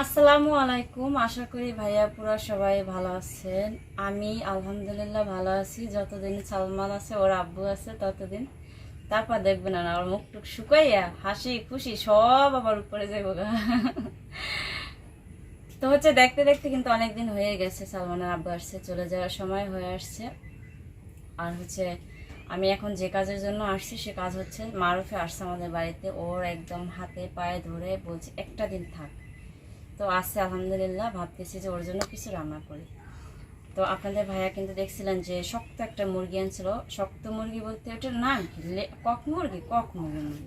আসসালামু আলাইকুম। আশা করি ভাইয়া পুরা সবাই ভালো আছেন। আমি আলহামদুলিল্লাহ ভালো আছি। যতদিন সালমান আছে, ওর আব্বু আছে, ততদিন। তারপর দেখবেন না ওর মুখ টুক শুকাইয়া হাসি খুশি সব আবার উপরে যাইব। তো হচ্ছে দেখতে দেখতে কিন্তু অনেকদিন হয়ে গেছে, সালমানের আব্বু আসছে, চলে যাওয়ার সময় হয়ে আসছে। আর হচ্ছে আমি এখন যে কাজের জন্য আসছি, সে কাজ হচ্ছে মারুফে আসছে আমাদের বাড়িতে। ওর একদম হাতে পায়ে ধরে বলছে, একটা দিন থাক। তো আসছে আলহামদুলিল্লাহ, ভাবতেছি যে ওর জন্য কিছু রান্না করি। তো আপনাদের ভাইয়া কিন্তু দেখছিলেন যে শক্ত একটা মুরগি আনছিল। শক্ত মুরগি বলতে ওটার নাম কি? কক মুরগি? কক মুরগি।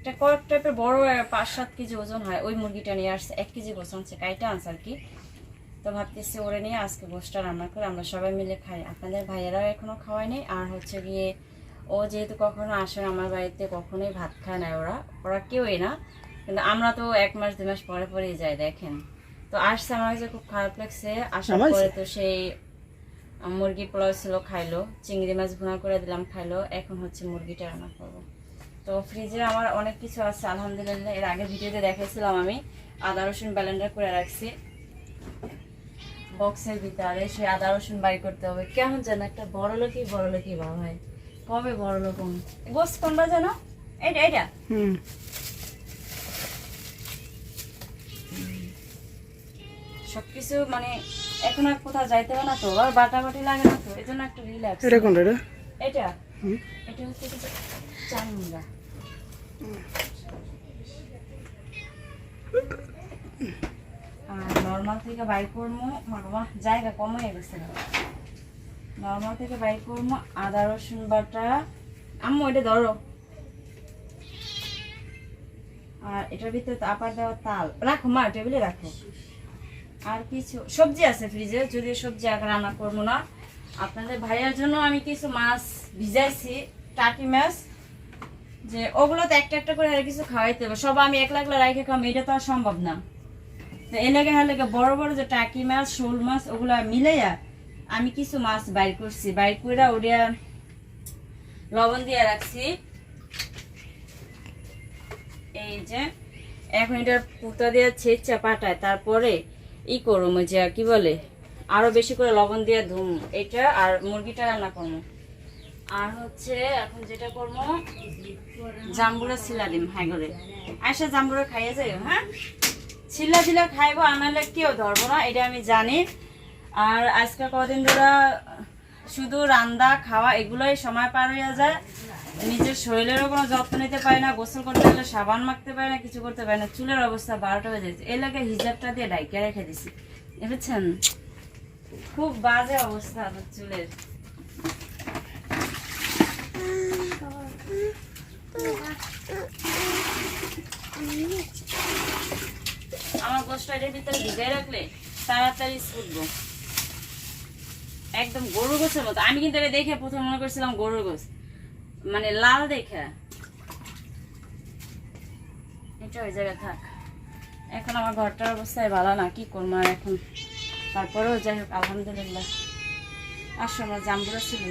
এটা কক টাইপের বড় পাঁচ সাত কেজি ওজন হয়। ওই মুরগিটা নিয়ে আসছে, এক কেজি গোছ আনছে, কাইটা আনছে আর কি। তো ভাবতেছি ওরে নিয়ে আজকে গোষ্ঠটা রান্না করে আমরা সবাই মিলে খাই। আপনাদের ভাইয়েরাও এখনও খাওয়ায়নি আর হচ্ছে গিয়ে ও যেহেতু কখনো আসে, আমার বাড়িতে কখনোই ভাত খায় না ওরা। ওরা কেউই না। কিন্তু আমরা তো এক মাস দুই মাস পরে পরেই যাই দেখেন। তো আসছে আমার কাছে খুব খারাপ লাগছে। আসার পরে তো সেই মুরগি পোলাও ছিল খাইলো। চিংড়ি মাছ ভুনা করে দিলাম খাইলো। এখন হচ্ছে মুরগিটা রান্না করব। তো ফ্রিজে আমার অনেক কিছু আছে আলহামদুলিল্লাহ। এর আগে ভিডিওতে দেখাইছিলাম আমি। আদা রসুন ব্যালেন্ডার করে রাখছি। বক্সের ভিতরে সেই আদা রসুন বাই করতে হবে। কেমন যেন একটা বড় লোকই বড় লোকই ভাব হয়। কবে বড় লোক? গোস কোনটা যেন? এইটা এটা হুম। সবকিছু মানে এখন আর কোথাও যাইতে হবে না তো আর বাটাবাটি লাগে না তো এই জন্য একটা রিল্যাক্স এটা কোনটা এটা? এটা? এটা হচ্ছে কিছু চামড়া আর নর্মাল থেকে বাই করব মামা জায়গা কমে গেছে। নর্মাল থেকে বাই করব আদা রসুন বাটা। আম্মু এটা ধরো। আর এটার ভিতরে আপার দেওয়া তাল। রাখো মা টেবিলে রাখো। আর কিছু সবজি আছে ফ্রিজে যদি সবজি আগে রান্না করব না। আপনাদের ভাইয়ের জন্য আমি কিছু মাছ ভিজাইছি, টাকি মাছ, যে ওগুলো তো একটা একটা করে আর কিছু খাওয়াইতে হবে। সব আমি একলা একলা রাখে খাওয়াম এটা তো আর সম্ভব না। তো এ লেগে হ্যাঁ লেগে বড় বড় যে টাকি মাছ, শোল মাছ, ওগুলো মিলাইয়া আমি কিছু মাছ বাইর করছি। বাইর করে ওটা লবণ দিয়ে রাখছি। এই যে এখন এটা পুতা দিয়ে ছেঁচা পাটায়, তারপরে ই করব যে, কি বলে? আরও বেশি করে লবণ দিয়ে ধুম। এটা আর মুরগিটা রান্না করব আর হচ্ছে এখন যেটা করব জাম্বুরা ছিলা দিম হ্যাঁ করে আয়সা জাম্বুরা খাইয়ে যাই হ্যাঁ? ছিলা দিলা খাইবো আনালে কেউ ধরবো না, এটা আমি জানি। আর আজকে কদিন ধরে শুধু রান্দা, খাওয়া, এগুলোই সময় পার হয়ে যায়। নিজের শরীরেরও কোনো যত্ন নিতে পারে না, গোসল করতে গেলে সাবান মাখতে পারে না, কিছু করতে পারে না, চুলের অবস্থা বারোটা হয়ে যাচ্ছে এই হিজাবটা দিয়ে ডাইকে রেখে দিছি। বুঝছেন? খুব বাজে অবস্থা চুলের। আমার গোসটা এটার ভিতরে ভিজাই রাখলে তাড়াতাড়ি ছুটবো একদম গরুর গোছের মতো। আমি কিন্তু এটা দেখে প্রথম মনে করছিলাম গরুর গোছ মানে লাল দেখে। এটা ওই জায়গায় থাক। এখন আমার ঘরটার অবস্থায় ভালো না কি করব আর এখন? তারপরেও যাই হোক আলহামদুলিল্লাহ। আসো আমার জাম্বুরা ছিল।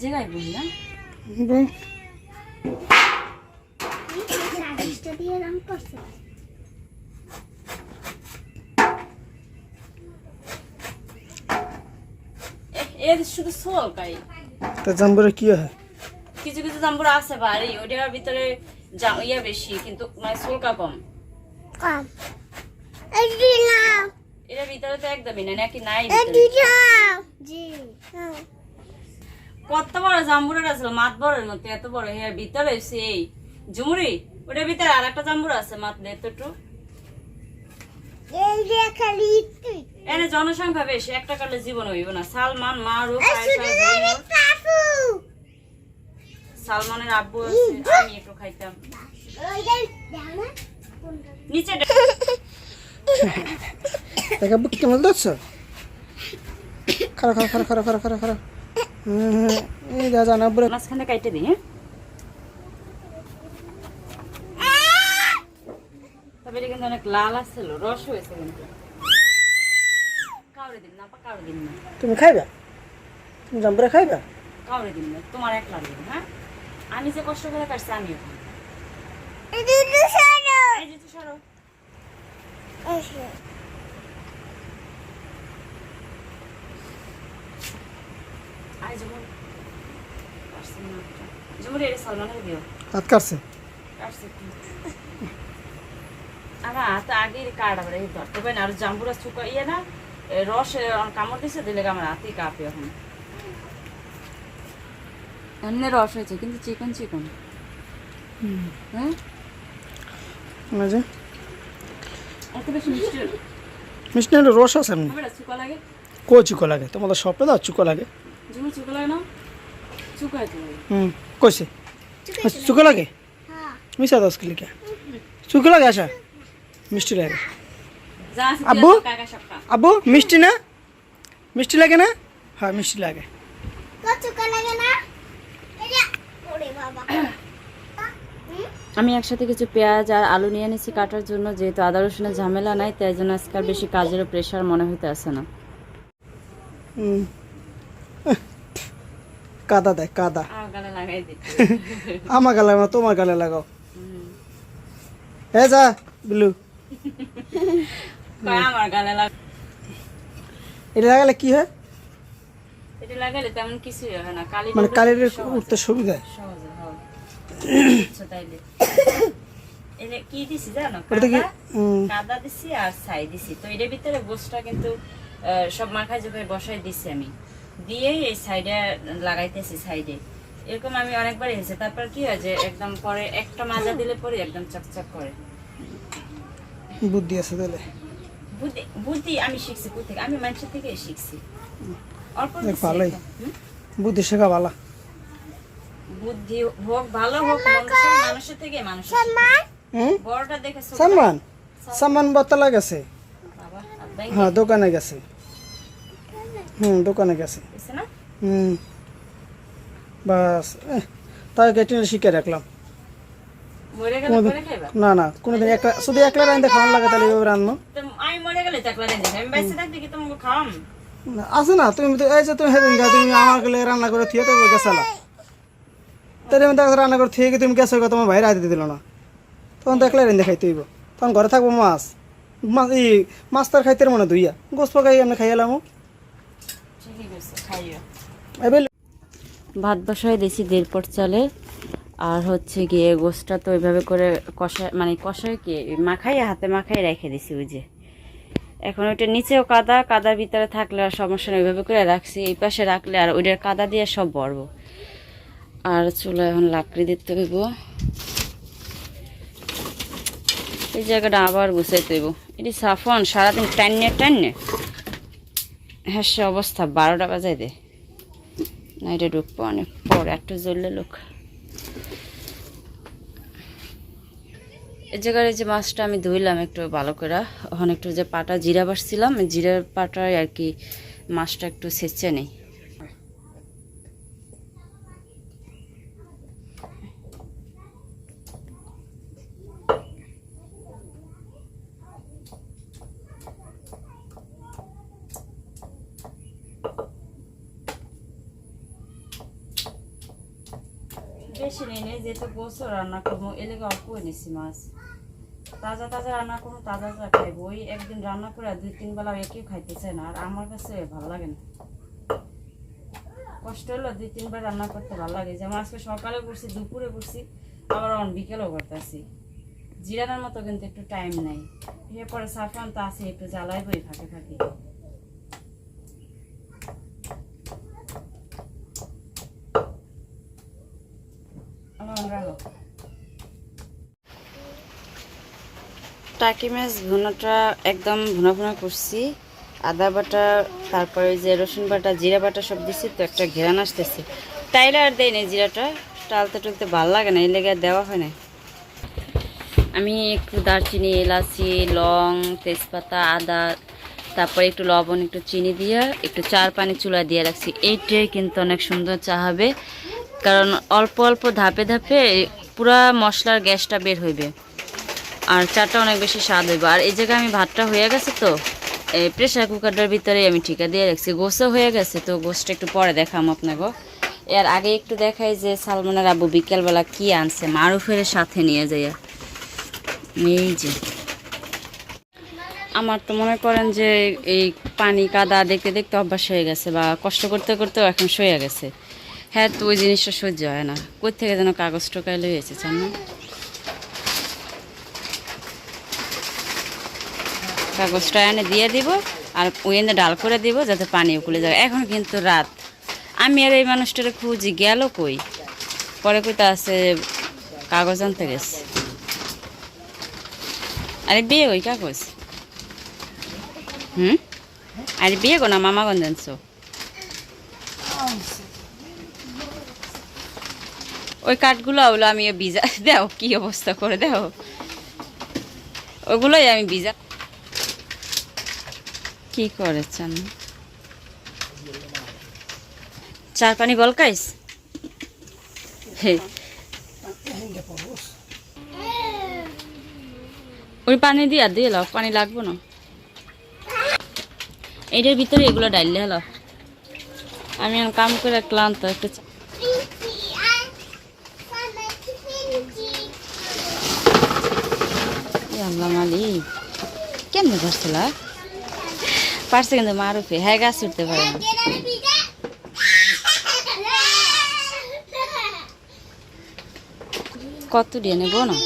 জায়গায় বলি না? দিয়ে রং করছে। এর শুধু সোল কাই তা জাম্বুরা কি হয়? কিছু কিছু জাম্বুরা আছে বাড়ি ওটার ভিতরে ইয়া বেশি কিন্তু মানে সোলকা কম। কম। এটার ভিতরে তো একদমই নাই নাকি নাই জি হ্যাঁ। কত বড় জাম্বুরা ছিল মাত বড়ের মতো এত বড়। এর ভিতরে সেই ঝুমুরি ওটার ভিতরে আর একটা জাম্বুরা আছে মাত এতটু এই যে খালি তুই এনে জনসংখ্যা বেশি একটা কালে জীবন হইব না। সালমান জয়নুল, কাকু সালমানের আব্বু আছে আমি একটু খাইতাম। নিচে বুক কেমন ধরছ? খারা খারা খারা খারা খারা খারা খারা এই যা জানা বুড়া। মাঝখানে কাইটে দিই হ্যাঁ তবে এটা কিন্তু অনেক লাল আসছিল রস হয়েছে কিন্তু কাউরে দিন না কাউরে দিন না তুমি খাইবা তুমি জাম্বুরা খাইবা কাউরে দিন না তোমার এক লাগবে হ্যাঁ আমি যে কষ্ট করে কাটছি। এসো আয় জুমুর। আসছে না একটা। জুমুর, এটা দিও। কাটছে কাটছে? আমার হাতে ধরতে পারি না। আর জাম্বুরা চুকা ইয়ে না এ রস কামড় দিছে দিলে আমার হাতেই কাঁপে এখন। এমনি রস হয়েছে কিন্তু চিকন চিকন। হ্যাঁ? বেশি মিষ্টি মিষ্টি রস আছে এমনি? কো চুকো লাগে? তোমাদের সপে দাও চুকো লাগে। হুম কইছে? চুকো লাগে? হ্যাঁ। মিশা দশ কিলো কে চুকো লাগে আসা মিষ্টি লাগে। আব্বু? আব্বু মিষ্টি না? মিষ্টি লাগে না? হ্যাঁ মিষ্টি লাগে। কত লাগে না এটা ওরে বাবা আমি একসাথে কিছু পেঁয়াজ আর আলু নিয়ে নিয়েছি কাটার জন্য যেহেতু আদা রসুনের ঝামেলা নাই তাই জন্য আজকাল বেশি কাজেরও প্রেশার মনে হইতে আসে না। কাদা দেয় কাদা। গালে আমার গালে না তোমার গালে লাগাও। হ্যাঁ যা বিলু। আমার গালে লাগ এটা লাগালে কি হয়? এটা লাগালে তেমন কিছুই হয় না কালি মানে কালির উঠতে সুবিধা সহজে হয়। আচ্ছা, তাইলে। এটা কি দিছি জানো? কাদা? দিছি আর ছাই দিছি। তো ভিতরে গোসটা কিন্তু সব বসাই দিছি আমি। দিয়েই এই সাইডে লাগাইতেছি সাইডে এরকম আমি অনেকবার তারপর কি হয় যে একদম পরে একটা মাজা দিলে পরে একদম চকচক করে। বুদ্ধি আছে তাহলে? বুদ্ধি বুদ্ধি আমি শিখছি কোথেকে আমি মানুষের থেকে শিখছি। ভালোই। বুদ্ধি শেখা ভালা। বুদ্ধি হোক ভালো হোক মানুষের থেকে মানুষের সম্মান? বড়টা দেখে সামান গেছে। হ্যাঁ দোকানে গেছে। হুম দোকানে গেছে। হুম। বাস তাই কেটে শিখে রাখলাম মরে গেলে কোনোদিন পরে খাইবা? না না কোনোদিন একলা শুধু একলা রান্ধতে খাওয়ান লাগে তাহলে এভাবে রান্নো তো আমি মরে গেলে তো একলা রেঁধে খাই। আমি বাইসে থাকতে কি তোমাকে খাওয়াম? না, আছে না তুমি তো এই যে তুমি সেদিন গা তুমি আমার গেলে রান্না করে থিয়ে তো গেছালা তাহলে আমি দেখো রান্না করে থিয়ে গিয়ে তুমি গেছো তোমার ভাইরা দিতে দিল না। তখন তো একলা রেন্ধে খাইতে হইব। তখন ঘরে থাকব মাছ। মাছ এই মাছ তার খাইতে মনে দুইয়া গোস পাকাই আমি খাই এলাম। ভাত বসায় দিয়েছি দেড় পট চালে। আর হচ্ছে গিয়ে গোসটা তো ওইভাবে করে কষায় মানে কষায় কি মাখাই হাতে মাখাই রেখে দিছি ওই যে। এখন ওইটা নিচেও কাদা, কাদার ভিতরে থাকলে আর সমস্যা নেই, ওইভাবে করে রাখছি, এই পাশে রাখলে আর ওইটার কাদা দিয়ে সব বড়ব আর চুলা এখন লাকড়ি দিতে হইব। এই জায়গাটা আবার গুছাইতে হইব। এটি সাফন, সারাদিন টান্নে টান্নে হ্যাঁ সে অবস্থা, বারোটা বাজাই দে। না, এটা ঢুকবো অনেক পর, একটু জ্বললে লোক এই জায়গার যে মাছটা আমি ধুইলাম একটু ভালো করে, ওখানে একটু যে পাটা জিরা বাসছিলাম জিরার পাটায় আর কি মাছটা একটু সেচে নেই। বেশি নেই যেহেতু গোসল রান্না করব এলাকা অল্প এনেছি মাছ। তাজা তাজা রান্না করব তাজা তাজা খাইবো। ওই একদিন রান্না করে দুই তিন বেলা একই খাইতেছে না। আর আমার কাছে ভালো লাগে না। কষ্ট হলো দুই তিনবার রান্না করতে ভালো লাগে। যেমন আজকে সকালে করছি, দুপুরে করছি, আবার অন বিকেলেও করতেছি। জিরানোর মতো কিন্তু একটু টাইম নেই। এরপরে সাফান তো আছে, একটু জ্বালাইবই ফাঁকে ফাঁকে আবার রাখো টাকি মাছ ভুনাটা একদম ভুনা ভুনা করছি। আদা বাটা, তারপরে যে রসুন বাটা, জিরা বাটা সব দিছি, তো একটা ঘেরান আসতেছে। তাইলে আর দেয় না জিরাটা, টালতে টুলতে ভালো লাগে না, এই লেগে দেওয়া হয় না আমি একটু দারচিনি, এলাচি, লং, তেজপাতা, আদা, তারপরে একটু লবণ, একটু চিনি দিয়ে, একটু চার পানি চুলা দিয়ে রাখছি। এইটাই কিন্তু অনেক সুন্দর চা হবে। কারণ অল্প অল্প ধাপে ধাপে পুরা মশলার গ্যাসটা বের হইবে। আর চাটা অনেক বেশি স্বাদ হইব। আর এই জায়গায় আমি ভাতটা হয়ে গেছে তো, এই প্রেশার কুকারটার ভিতরে আমি ঠিকা দিয়ে রাখছি। গোসও হয়ে গেছে তো, গোসটা একটু পরে দেখাম আপনাকে এর আগে একটু দেখাই যে সালমানের আবু বিকেলবেলা কি আনছে, মারুফের সাথে নিয়ে যাইয়া। এই যে। আমার তো মনে করেন যে এই পানি কাদা দেখতে দেখতে অভ্যাস হয়ে গেছে বা কষ্ট করতে করতেও এখন সয়ে গেছে। হ্যাঁ তো ওই জিনিসটা সহ্য হয় না। কোথ থেকে যেন কাগজ টোকায় লইয়েছে চান কাগজটা এনে দিয়ে দিব আর এনে ডাল করে দিব যাতে পানি উকুলে যায়। এখন কিন্তু রাত। আমি আর এই মানুষটারে খুঁজি, গেল কই? পরে কইতে আছে, কাগজ আনতে গেছে। আরে বিয়ে ওই কাগজ? হুম? আরে বিয়ে গো না, মামা গঞ্জানছো ওই কাঠগুলো ওগুলো আমি ভিজা দাও, কি অবস্থা করে দাও। ওগুলোই আমি ভিজা কি করেছেন? চার পানি গলকাইস হে। ওই পানি দিয়া দিয়ে লাও, পানি লাগবো না। এইটার ভিতরে এগুলো ডাইলে হলো আমি কাম করে ক্লান্ত একটু মালি কেমনে ধরছিল পারছে কিন্তু মারুফে হ্যাঁ গাছ উঠতে পারে না। কত দিয়ে নেব না?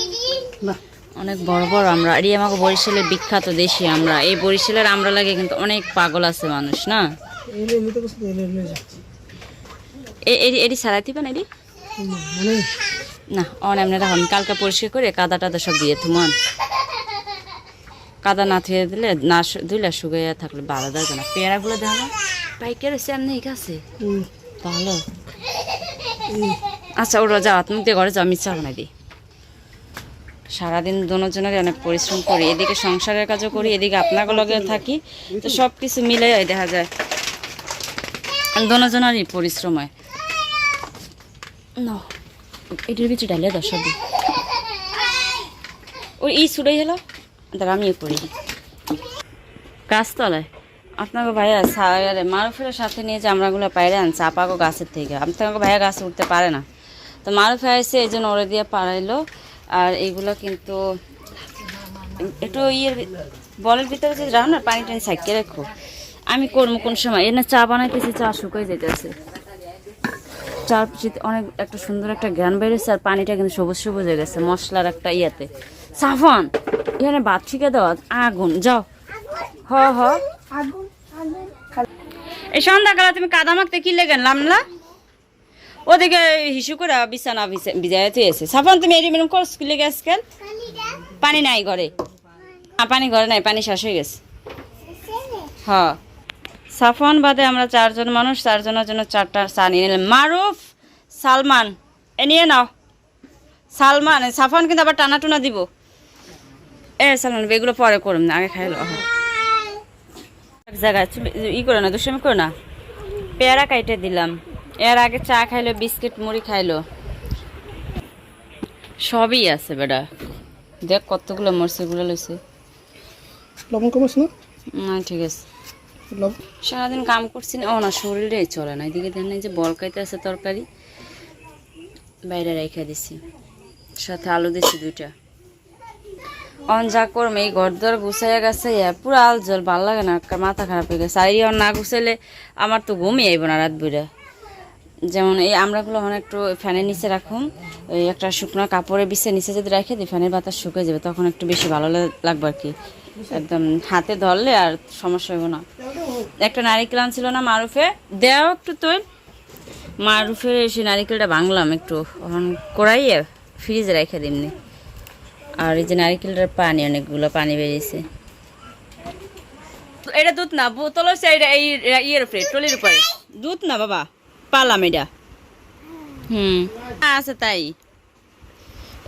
অনেক বড় বড় আমরা। এটি আমাকে বরিশালের বিখ্যাত দেশি আমরা। এই বরিশালের আমরা লাগে কিন্তু অনেক পাগল আছে মানুষ না? এটি সারাইতে পান এটি? মানে না অন এমনি রাখো কালকে পরিষ্কার করে কাদা টাদা সব দিয়ে থুমান কাদা না থুয়ে দিলে না ধুলে শুকাইয়া থাকলে ভালো দেয় না পেয়ারাগুলো দেয় না। পাইকার হচ্ছে এমনি কাছে? ভালো আচ্ছা ওরা যাও তুমি দিয়ে ঘরে যাও আমি বানাই দিই। সারাদিন দুজনের অনেক পরিশ্রম করি এদিকে সংসারের কাজও করি এদিকে আপনাকে লগে থাকি তো সব কিছু মিলে দেখা যায়। দুজনেরই পরিশ্রম হয়। না এটির ভিতরে ডালিয়া দশ ওই এই ছুটাই হলো? দাঁড়া, আমিও করি গাছতলায়? আপনাকে ভাইয়া সারে মারুফের সাথে নিয়ে যে আমরাগুলো পাইরে আনছে, আপাগো গাছের থেকে। আপনাকে ভাইয়া গাছে উঠতে পারে না। তো মারুফে আসছে এই জন্য ওরে দিয়ে পাড়াইলো আর এইগুলো কিন্তু একটু ইয়ের বলের ভিতরে যে রাখো না পানি টানি সাইকে রাখো। আমি করব কোন সময়? এনে চা বানাইতেছি, চা শুকাই যেতেছে চার পিছিয়ে অনেক একটা সুন্দর একটা জ্ঞান বেরোচ্ছে আর পানিটা কিন্তু সবুজ সবুজ হয়ে গেছে, মশলার একটা ইয়েতে। সাফন এখানে ঠিকে দেওয়া আগুন, যাও। হ হ। এই সন্ধ্যাকালে তুমি কাদা মাখতে কি লেগেন লামলা ওদিকে হিসু করে বিছানা বিজায় তুইছে সাফন, তুমি এটি মেরম করস কি লেগে আজকাল? পানি নাই ঘরে। পানি ঘরে নাই, পানি শেষ হয়ে গেছে। হ। সাফন বাদে আমরা চারজন মানুষ, চারজনের জন্য চারটা চা নিয়ে নিলাম। মারুফ, সালমান, এ নিয়ে নাও। সালমান, সাফন কিন্তু আবার টানা টুনা দিব। এ সালমান এগুলো পরে করুন না আগে খাইলো এক জায়গায় ই করে না দুষ্টামি করে না। পেয়ারা কাইটে দিলাম। এর আগে চা খাইলো বিস্কিট মুড়ি খাইলো। সবই আছে বেটা। দেখ কতগুলো মরসিগুলো লইছে। লবণ কমাস না? না ঠিক আছে। সারাদিন কাম করছি না। ও না শরীরে চলে না। এদিকে দেন এই যে বল খাইতে আছে তরকারি। বাইরে রেখে দিছি। সাথে আলু দিছি দুইটা। যা করম এই ঘর দর গুছাইয়া গেছে পুরো আল জল, ভালো লাগে না মাথা খারাপ হয়ে গেছে। আর ইয়ন না গুছাইলে আমার তো ঘুমই আইব না রাত বুড়া যেমন এই আমরাগুলো এখন একটু ফ্যানের নিচে রাখুন ওই একটা শুকনো কাপড়ের বিছে নিচে যদি রেখে দিই, ফ্যানের বাতাস শুকিয়ে যাবে, তখন একটু বেশি ভালো লাগবে আর কি। একদম হাতে ধরলে আর সমস্যা হইব না। একটা নারিকেল আনছিল না মারুফে? দেও একটু তোর। মারুফের সেই নারিকেলটা ভাঙলাম একটু কড়াইয়ে ফ্রিজে রেখে দিমনি। আর এই যে নারিকেলটার পানি অনেকগুলো পানি বেরিয়েছে। এটা দুধ না বোতল হচ্ছে এটা এই ইয়ের উপরে টলির উপরে। দুধ না বাবা পালাম এটা। হুম। আছে তাই।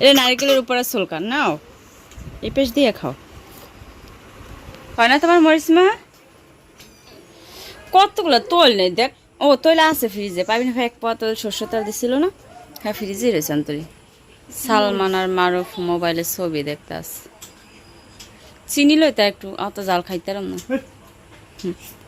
এটা নারিকেলের উপরে সুলকান নাও। এই পেশ দিয়ে খাও। হয় না তোমার মরিস মা? কতগুলো তোল নেই দেখ। ও তৈলা আছে ফ্রিজে পাবি না ভাই এক পাওয়া তোল সর্ষে তেল দিছিল না। হ্যাঁ ফ্রিজে রয়েছে অন্তরি। সালমান আর মারুফ মোবাইলে ছবি দেখতে আস। চিনি লইতা একটু অত জাল খাইতে না।